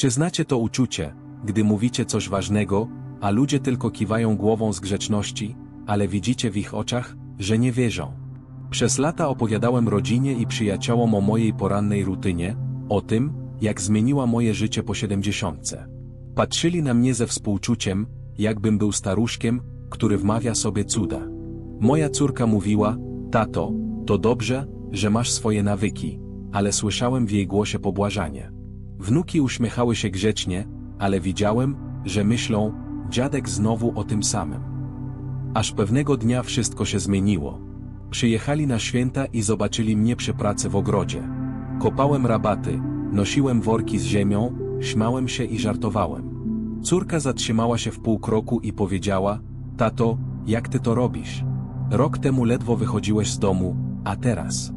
Czy znacie to uczucie, gdy mówicie coś ważnego, a ludzie tylko kiwają głową z grzeczności, ale widzicie w ich oczach, że nie wierzą? Przez lata opowiadałem rodzinie i przyjaciołom o mojej porannej rutynie, o tym, jak zmieniła moje życie po siedemdziesiątce. Patrzyli na mnie ze współczuciem, jakbym był staruszkiem, który wmawia sobie cuda. Moja córka mówiła, tato, to dobrze, że masz swoje nawyki, ale słyszałem w jej głosie pobłażanie. Wnuki uśmiechały się grzecznie, ale widziałem, że myślą, dziadek znowu o tym samym. Aż pewnego dnia wszystko się zmieniło. Przyjechali na święta i zobaczyli mnie przy pracy w ogrodzie. Kopałem rabaty, nosiłem worki z ziemią, śmiałem się i żartowałem. Córka zatrzymała się w pół kroku i powiedziała, tato, jak ty to robisz? Rok temu ledwo wychodziłeś z domu, a teraz?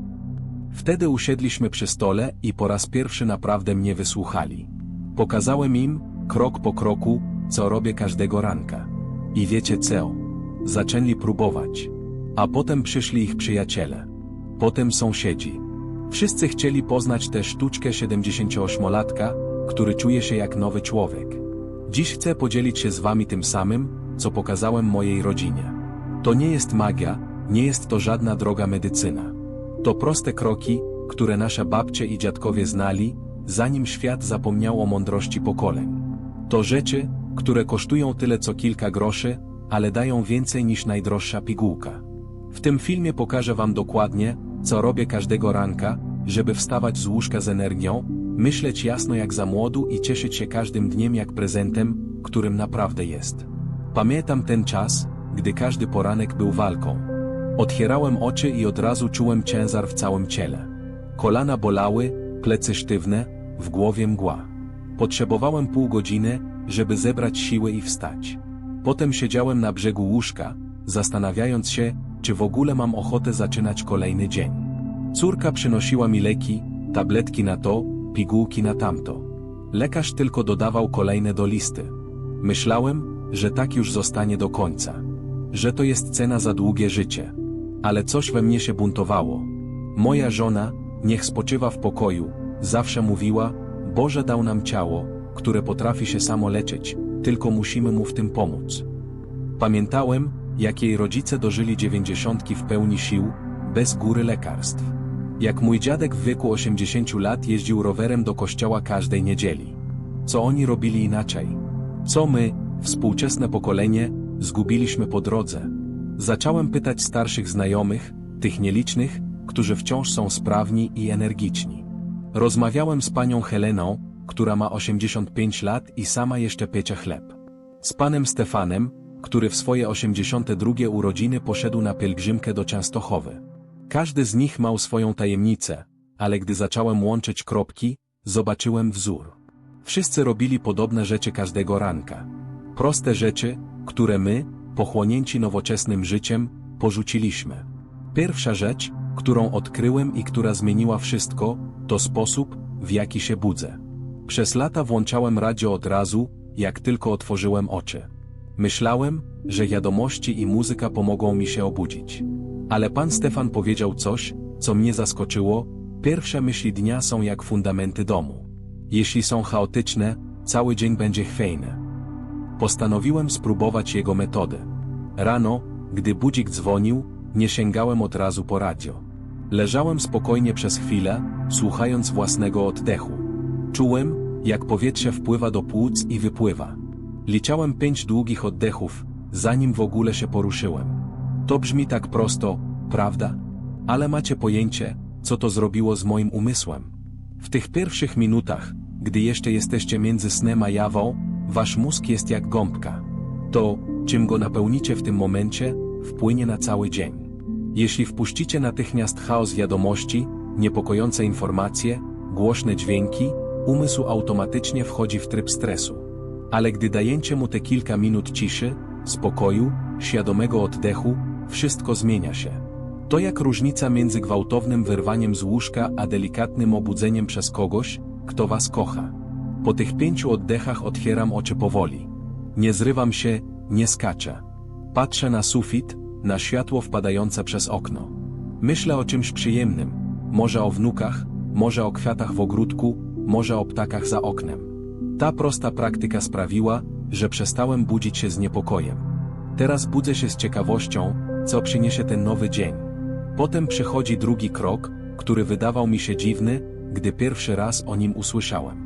Wtedy usiedliśmy przy stole i po raz pierwszy naprawdę mnie wysłuchali. Pokazałem im, krok po kroku, co robię każdego ranka. I wiecie co? Zaczęli próbować. A potem przyszli ich przyjaciele. Potem sąsiedzi. Wszyscy chcieli poznać tę sztuczkę 78-latka, który czuje się jak nowy człowiek. Dziś chcę podzielić się z wami tym samym, co pokazałem mojej rodzinie. To nie jest magia, nie jest to żadna droga medycyna. To proste kroki, które nasze babcie i dziadkowie znali, zanim świat zapomniał o mądrości pokoleń. To rzeczy, które kosztują tyle co kilka groszy, ale dają więcej niż najdroższa pigułka. W tym filmie pokażę Wam dokładnie, co robię każdego ranka, żeby wstawać z łóżka z energią, myśleć jasno jak za młodu i cieszyć się każdym dniem jak prezentem, którym naprawdę jest. Pamiętam ten czas, gdy każdy poranek był walką. Otwierałem oczy i od razu czułem ciężar w całym ciele. Kolana bolały, plecy sztywne, w głowie mgła. Potrzebowałem pół godziny, żeby zebrać siły i wstać. Potem siedziałem na brzegu łóżka, zastanawiając się, czy w ogóle mam ochotę zaczynać kolejny dzień. Córka przynosiła mi leki, tabletki na to, pigułki na tamto. Lekarz tylko dodawał kolejne do listy. Myślałem, że tak już zostanie do końca. Że to jest cena za długie życie. Ale coś we mnie się buntowało. Moja żona, niech spoczywa w pokoju, zawsze mówiła, Boże dał nam ciało, które potrafi się samo leczyć, tylko musimy mu w tym pomóc. Pamiętałem, jak jej rodzice dożyli dziewięćdziesiątki w pełni sił, bez góry lekarstw. Jak mój dziadek w wieku 80 lat jeździł rowerem do kościoła każdej niedzieli. Co oni robili inaczej? Co my, współczesne pokolenie, zgubiliśmy po drodze? Zacząłem pytać starszych znajomych, tych nielicznych, którzy wciąż są sprawni i energiczni. Rozmawiałem z panią Heleną, która ma 85 lat i sama jeszcze piecie chleb. Z panem Stefanem, który w swoje 82 urodziny poszedł na pielgrzymkę do Częstochowy. Każdy z nich miał swoją tajemnicę, ale gdy zacząłem łączyć kropki, zobaczyłem wzór. Wszyscy robili podobne rzeczy każdego ranka. Proste rzeczy, które my, pochłonięci nowoczesnym życiem, porzuciliśmy. Pierwsza rzecz, którą odkryłem i która zmieniła wszystko, to sposób, w jaki się budzę. Przez lata włączałem radio od razu, jak tylko otworzyłem oczy. Myślałem, że wiadomości i muzyka pomogą mi się obudzić. Ale pan Stefan powiedział coś, co mnie zaskoczyło, pierwsze myśli dnia są jak fundamenty domu. Jeśli są chaotyczne, cały dzień będzie chwiejny. Postanowiłem spróbować jego metody. Rano, gdy budzik dzwonił, nie sięgałem od razu po radio. Leżałem spokojnie przez chwilę, słuchając własnego oddechu. Czułem, jak powietrze wpływa do płuc i wypływa. Liczałem pięć długich oddechów, zanim w ogóle się poruszyłem. To brzmi tak prosto, prawda? Ale macie pojęcie, co to zrobiło z moim umysłem. W tych pierwszych minutach, gdy jeszcze jesteście między snem a jawą, wasz mózg jest jak gąbka. To, czym go napełnicie w tym momencie, wpłynie na cały dzień. Jeśli wpuścicie natychmiast chaos wiadomości, niepokojące informacje, głośne dźwięki, umysł automatycznie wchodzi w tryb stresu. Ale gdy dajecie mu te kilka minut ciszy, spokoju, świadomego oddechu, wszystko zmienia się. To jak różnica między gwałtownym wyrwaniem z łóżka a delikatnym obudzeniem przez kogoś, kto was kocha. Po tych pięciu oddechach otwieram oczy powoli. Nie zrywam się, nie skaczę. Patrzę na sufit, na światło wpadające przez okno. Myślę o czymś przyjemnym, może o wnukach, może o kwiatach w ogródku, może o ptakach za oknem. Ta prosta praktyka sprawiła, że przestałem budzić się z niepokojem. Teraz budzę się z ciekawością, co przyniesie ten nowy dzień. Potem przychodzi drugi krok, który wydawał mi się dziwny, gdy pierwszy raz o nim usłyszałem.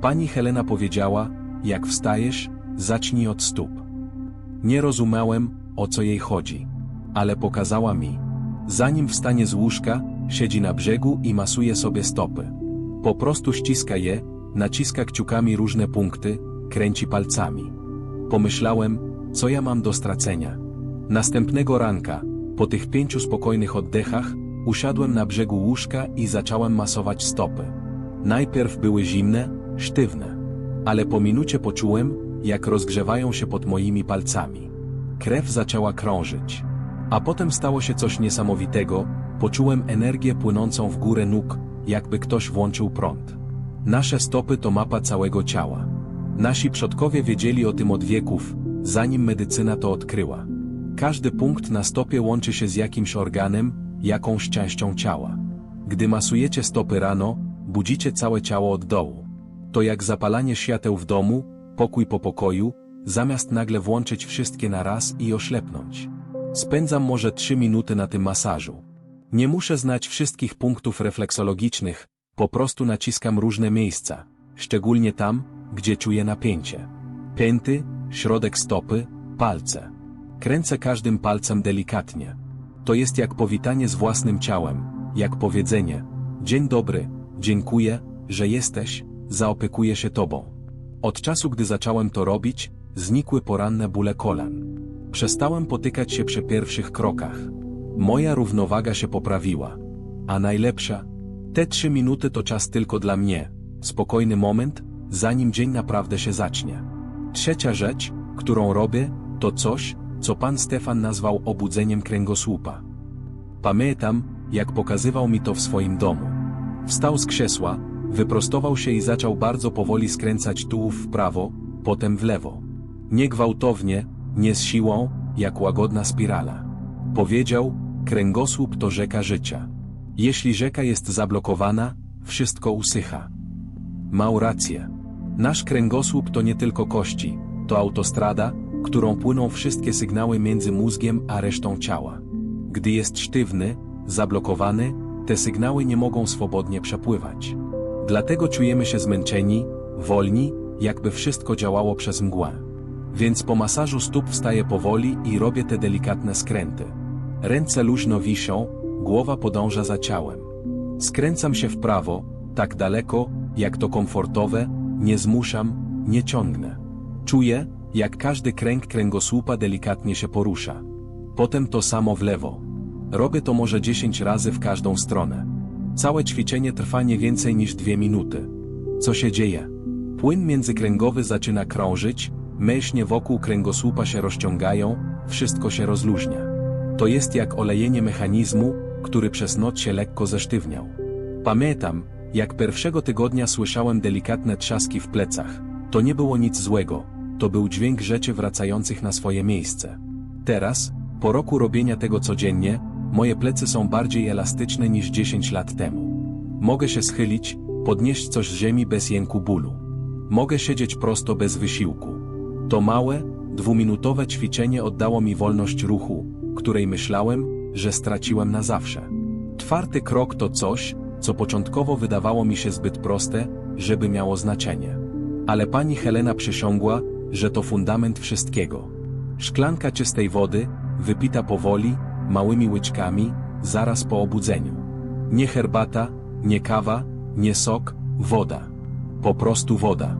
Pani Helena powiedziała, jak wstajesz, zacznij od stóp. Nie rozumiałem, o co jej chodzi. Ale pokazała mi. Zanim wstanie z łóżka, siedzi na brzegu i masuje sobie stopy. Po prostu ściska je, naciska kciukami różne punkty, kręci palcami. Pomyślałem, co ja mam do stracenia. Następnego ranka, po tych pięciu spokojnych oddechach, usiadłem na brzegu łóżka i zacząłem masować stopy. Najpierw były zimne, sztywne. Ale po minucie poczułem, jak rozgrzewają się pod moimi palcami. Krew zaczęła krążyć. A potem stało się coś niesamowitego, poczułem energię płynącą w górę nóg, jakby ktoś włączył prąd. Nasze stopy to mapa całego ciała. Nasi przodkowie wiedzieli o tym od wieków, zanim medycyna to odkryła. Każdy punkt na stopie łączy się z jakimś organem, jakąś częścią ciała. Gdy masujecie stopy rano, budzicie całe ciało od dołu. To jak zapalanie świateł w domu, pokój po pokoju, zamiast nagle włączyć wszystkie na raz i oślepnąć. Spędzam może trzy minuty na tym masażu. Nie muszę znać wszystkich punktów refleksologicznych, po prostu naciskam różne miejsca, szczególnie tam, gdzie czuję napięcie. Pięty, środek stopy, palce. Kręcę każdym palcem delikatnie. To jest jak powitanie z własnym ciałem, jak powiedzenie: Dzień dobry, dziękuję, że jesteś, zaopiekuję się tobą. Od czasu, gdy zacząłem to robić, znikły poranne bóle kolan. Przestałem potykać się przy pierwszych krokach. Moja równowaga się poprawiła. A najlepsza, te trzy minuty to czas tylko dla mnie, spokojny moment, zanim dzień naprawdę się zacznie. Trzecia rzecz, którą robię, to coś, co pan Stefan nazwał obudzeniem kręgosłupa. Pamiętam, jak pokazywał mi to w swoim domu. Wstał z krzesła, wyprostował się i zaczął bardzo powoli skręcać tułów w prawo, potem w lewo. Nie gwałtownie, nie z siłą, jak łagodna spirala. Powiedział, kręgosłup to rzeka życia. Jeśli rzeka jest zablokowana, wszystko usycha. Mał rację. Nasz kręgosłup to nie tylko kości, to autostrada, którą płyną wszystkie sygnały między mózgiem a resztą ciała. Gdy jest sztywny, zablokowany, te sygnały nie mogą swobodnie przepływać. Dlatego czujemy się zmęczeni, wolni, jakby wszystko działało przez mgłę. Więc po masażu stóp wstaję powoli i robię te delikatne skręty. Ręce luźno wiszą, głowa podąża za ciałem. Skręcam się w prawo, tak daleko, jak to komfortowe, nie zmuszam, nie ciągnę. Czuję, jak każdy kręg kręgosłupa delikatnie się porusza. Potem to samo w lewo. Robię to może 10 razy w każdą stronę. Całe ćwiczenie trwa nie więcej niż dwie minuty. Co się dzieje? Płyn międzykręgowy zaczyna krążyć, myślnie wokół kręgosłupa się rozciągają, wszystko się rozluźnia. To jest jak olejenie mechanizmu, który przez noc się lekko zesztywniał. Pamiętam, jak pierwszego tygodnia słyszałem delikatne trzaski w plecach. To nie było nic złego, to był dźwięk rzeczy wracających na swoje miejsce. Teraz, po roku robienia tego codziennie, moje plecy są bardziej elastyczne niż 10 lat temu. Mogę się schylić, podnieść coś z ziemi bez jęku bólu. Mogę siedzieć prosto bez wysiłku. To małe, dwuminutowe ćwiczenie oddało mi wolność ruchu, której myślałem, że straciłem na zawsze. Czwarty krok to coś, co początkowo wydawało mi się zbyt proste, żeby miało znaczenie. Ale pani Helena przysiągła, że to fundament wszystkiego. Szklanka czystej wody, wypita powoli, małymi łyczkami, zaraz po obudzeniu. Nie herbata, nie kawa, nie sok, woda. Po prostu woda.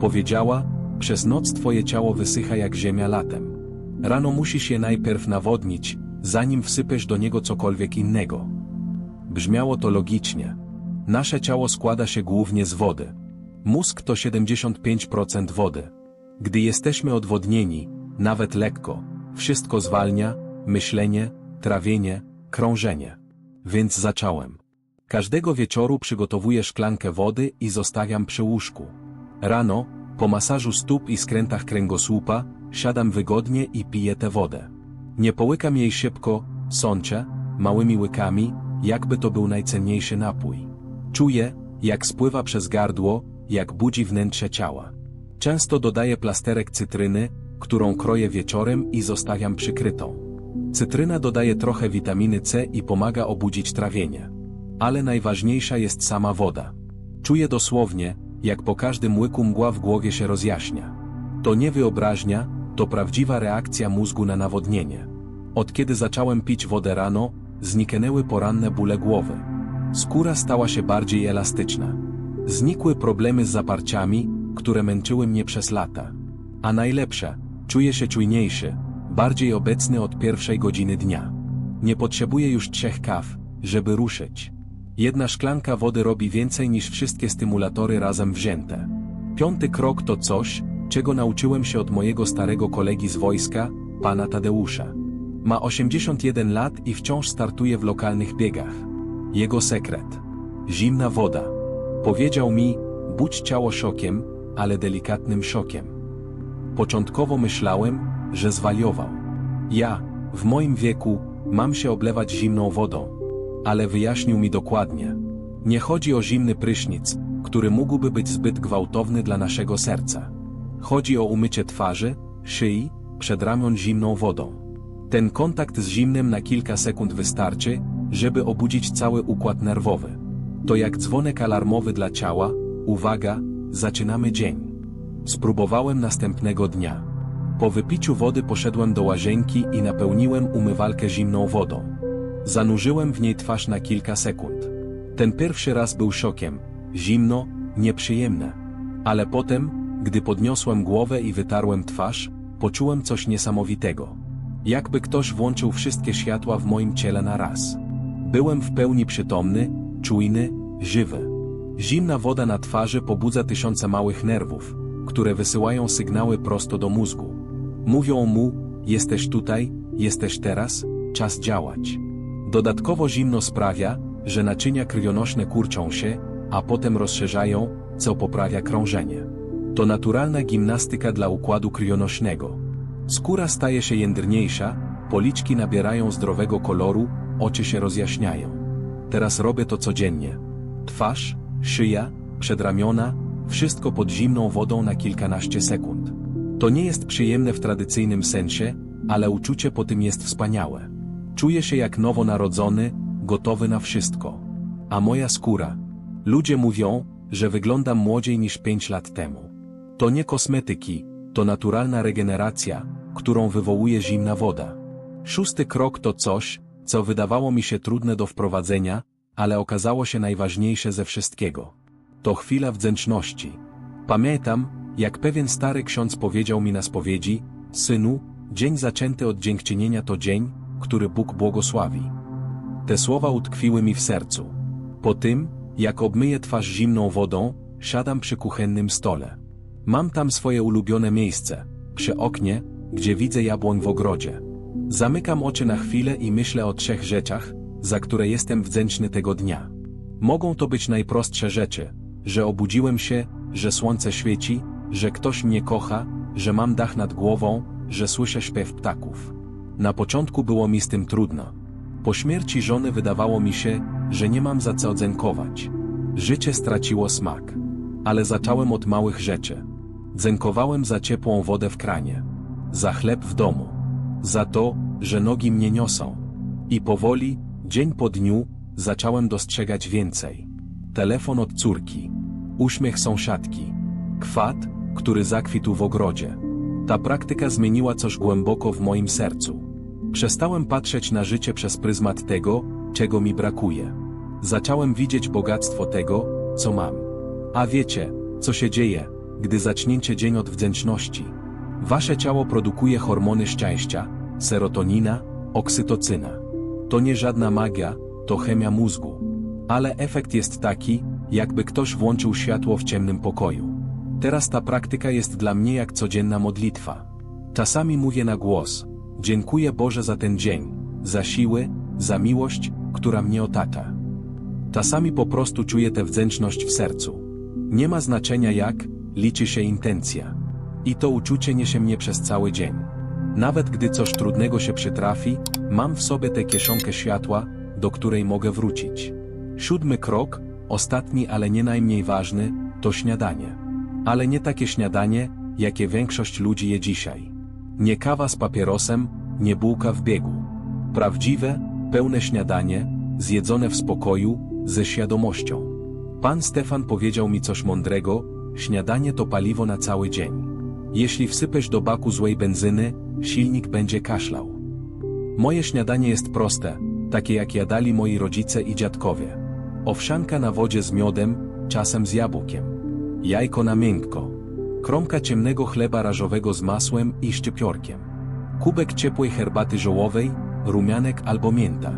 Powiedziała, przez noc twoje ciało wysycha jak ziemia latem. Rano musisz je najpierw nawodnić, zanim wsypiesz do niego cokolwiek innego. Brzmiało to logicznie. Nasze ciało składa się głównie z wody. Mózg to 75% wody. Gdy jesteśmy odwodnieni, nawet lekko, wszystko zwalnia, myślenie, trawienie, krążenie. Więc zacząłem. Każdego wieczoru przygotowuję szklankę wody i zostawiam przy łóżku. Rano, po masażu stóp i skrętach kręgosłupa, siadam wygodnie i piję tę wodę. Nie połykam jej szybko, sączę, małymi łykami, jakby to był najcenniejszy napój. Czuję, jak spływa przez gardło, jak budzi wnętrze ciała. Często dodaję plasterek cytryny, którą kroję wieczorem i zostawiam przykrytą. Cytryna dodaje trochę witaminy C i pomaga obudzić trawienie. Ale najważniejsza jest sama woda. Czuję dosłownie, jak po każdym łyku mgła w głowie się rozjaśnia. To nie wyobraźnia, to prawdziwa reakcja mózgu na nawodnienie. Od kiedy zacząłem pić wodę rano, zniknęły poranne bóle głowy. Skóra stała się bardziej elastyczna. Znikły problemy z zaparciami, które męczyły mnie przez lata. A najlepsze, czuję się czujniejszy, bardziej obecny od pierwszej godziny dnia. Nie potrzebuję już trzech kaw, żeby ruszyć. Jedna szklanka wody robi więcej niż wszystkie stymulatory razem wzięte. Piąty krok to coś, czego nauczyłem się od mojego starego kolegi z wojska, pana Tadeusza. Ma 81 lat i wciąż startuje w lokalnych biegach. Jego sekret. Zimna woda. Powiedział mi, budź ciało szokiem, ale delikatnym szokiem. Początkowo myślałem, że zwariował. Ja, w moim wieku, mam się oblewać zimną wodą. Ale wyjaśnił mi dokładnie. Nie chodzi o zimny prysznic, który mógłby być zbyt gwałtowny dla naszego serca. Chodzi o umycie twarzy, szyi, przedramion zimną wodą. Ten kontakt z zimnem na kilka sekund wystarczy, żeby obudzić cały układ nerwowy. To jak dzwonek alarmowy dla ciała, uwaga, zaczynamy dzień. Spróbowałem następnego dnia. Po wypiciu wody poszedłem do łazienki i napełniłem umywalkę zimną wodą. Zanurzyłem w niej twarz na kilka sekund. Ten pierwszy raz był szokiem, zimno, nieprzyjemne. Ale potem, gdy podniosłem głowę i wytarłem twarz, poczułem coś niesamowitego. Jakby ktoś włączył wszystkie światła w moim ciele na raz. Byłem w pełni przytomny, czujny, żywy. Zimna woda na twarzy pobudza tysiące małych nerwów, które wysyłają sygnały prosto do mózgu. Mówią mu, jesteś tutaj, jesteś teraz, czas działać. Dodatkowo zimno sprawia, że naczynia krwionośne kurczą się, a potem rozszerzają, co poprawia krążenie. To naturalna gimnastyka dla układu krwionośnego. Skóra staje się jędrniejsza, policzki nabierają zdrowego koloru, oczy się rozjaśniają. Teraz robię to codziennie. Twarz, szyja, przedramiona, wszystko pod zimną wodą na kilkanaście sekund. To nie jest przyjemne w tradycyjnym sensie, ale uczucie po tym jest wspaniałe. Czuję się jak nowonarodzony, gotowy na wszystko. A moja skóra. Ludzie mówią, że wyglądam młodziej niż pięć lat temu. To nie kosmetyki, to naturalna regeneracja, którą wywołuje zimna woda. Szósty krok to coś, co wydawało mi się trudne do wprowadzenia, ale okazało się najważniejsze ze wszystkiego. To chwila wdzięczności. Pamiętam, jak pewien stary ksiądz powiedział mi na spowiedzi, synu, dzień zaczęty od dziękczynienia to dzień, który Bóg błogosławi. Te słowa utkwiły mi w sercu. Po tym, jak obmyję twarz zimną wodą, siadam przy kuchennym stole. Mam tam swoje ulubione miejsce, przy oknie, gdzie widzę jabłoń w ogrodzie. Zamykam oczy na chwilę i myślę o trzech rzeczach, za które jestem wdzięczny tego dnia. Mogą to być najprostsze rzeczy, że obudziłem się, że słońce świeci, że ktoś mnie kocha, że mam dach nad głową, że słyszę śpiew ptaków. Na początku było mi z tym trudno. Po śmierci żony wydawało mi się, że nie mam za co dzękować. Życie straciło smak. Ale zacząłem od małych rzeczy. Dzękowałem za ciepłą wodę w kranie. Za chleb w domu. Za to, że nogi mnie niosą. I powoli, dzień po dniu, zacząłem dostrzegać więcej. Telefon od córki. Uśmiech sąsiadki. Kwat, który zakwitł w ogrodzie. Ta praktyka zmieniła coś głęboko w moim sercu. Przestałem patrzeć na życie przez pryzmat tego, czego mi brakuje. Zacząłem widzieć bogactwo tego, co mam. A wiecie, co się dzieje, gdy zaczniecie dzień od wdzięczności. Wasze ciało produkuje hormony szczęścia, serotonina, oksytocyna. To nie żadna magia, to chemia mózgu. Ale efekt jest taki, jakby ktoś włączył światło w ciemnym pokoju. Teraz ta praktyka jest dla mnie jak codzienna modlitwa. Czasami mówię na głos, Dziękuję Boże za ten dzień, za siły, za miłość, która mnie otacza. Czasami po prostu czuję tę wdzięczność w sercu. Nie ma znaczenia jak, liczy się intencja. I to uczucie niesie mnie przez cały dzień. Nawet gdy coś trudnego się przytrafi, mam w sobie tę kieszonkę światła, do której mogę wrócić. Siódmy krok, ostatni ale nie najmniej ważny, to śniadanie. Ale nie takie śniadanie, jakie większość ludzi je dzisiaj. Nie kawa z papierosem, nie bułka w biegu. Prawdziwe, pełne śniadanie, zjedzone w spokoju, ze świadomością. Pan Stefan powiedział mi coś mądrego, śniadanie to paliwo na cały dzień. Jeśli wsypesz do baku złej benzyny, silnik będzie kaszlał. Moje śniadanie jest proste, takie jak jadali moi rodzice i dziadkowie. Owsianka na wodzie z miodem, czasem z jabłkiem. Jajko na miękko. Kromka ciemnego chleba rażowego z masłem i szczypiorkiem. Kubek ciepłej herbaty żołowej, rumianek albo mięta.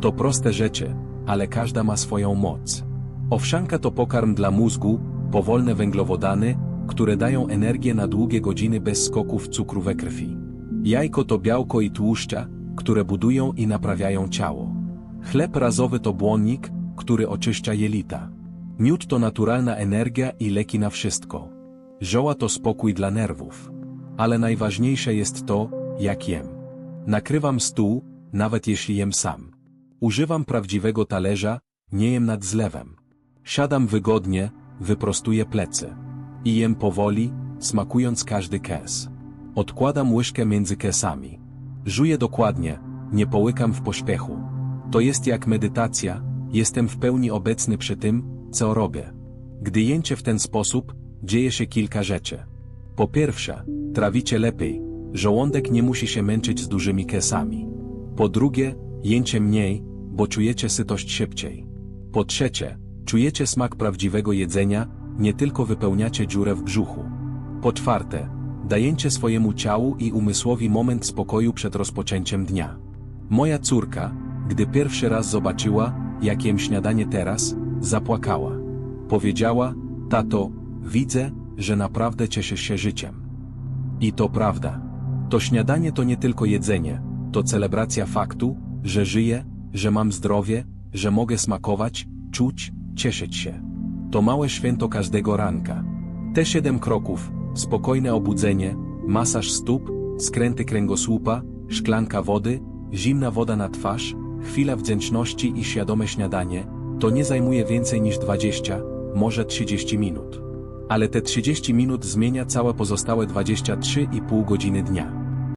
To proste rzeczy, ale każda ma swoją moc. Owsianka to pokarm dla mózgu, powolne węglowodany, które dają energię na długie godziny bez skoków cukru we krwi. Jajko to białko i tłuszcza, które budują i naprawiają ciało. Chleb razowy to błonnik, który oczyszcza jelita. Miód to naturalna energia i leki na wszystko. Żoła to spokój dla nerwów. Ale najważniejsze jest to, jak jem. Nakrywam stół, nawet jeśli jem sam. Używam prawdziwego talerza, nie jem nad zlewem. Siadam wygodnie, wyprostuję plecy. I jem powoli, smakując każdy kes. Odkładam łyżkę między kesami. Żuję dokładnie, nie połykam w pośpiechu. To jest jak medytacja, jestem w pełni obecny przy tym, co robię. Gdy jęcie w ten sposób, dzieje się kilka rzeczy. Po pierwsze, trawicie lepiej, żołądek nie musi się męczyć z dużymi kesami. Po drugie, jęcie mniej, bo czujecie sytość szybciej. Po trzecie, czujecie smak prawdziwego jedzenia, nie tylko wypełniacie dziurę w brzuchu. Po czwarte, dajecie swojemu ciału i umysłowi moment spokoju przed rozpoczęciem dnia. Moja córka, gdy pierwszy raz zobaczyła, jak jem śniadanie teraz, zapłakała. Powiedziała, tato, widzę, że naprawdę cieszysz się życiem. I to prawda. To śniadanie to nie tylko jedzenie, to celebracja faktu, że żyję, że mam zdrowie, że mogę smakować, czuć, cieszyć się. To małe święto każdego ranka. Te siedem kroków, spokojne obudzenie, masaż stóp, skręty kręgosłupa, szklanka wody, zimna woda na twarz, chwila wdzięczności i świadome śniadanie, to nie zajmuje więcej niż 20, może 30 minut. Ale te 30 minut zmienia całe pozostałe 23,5 godziny dnia.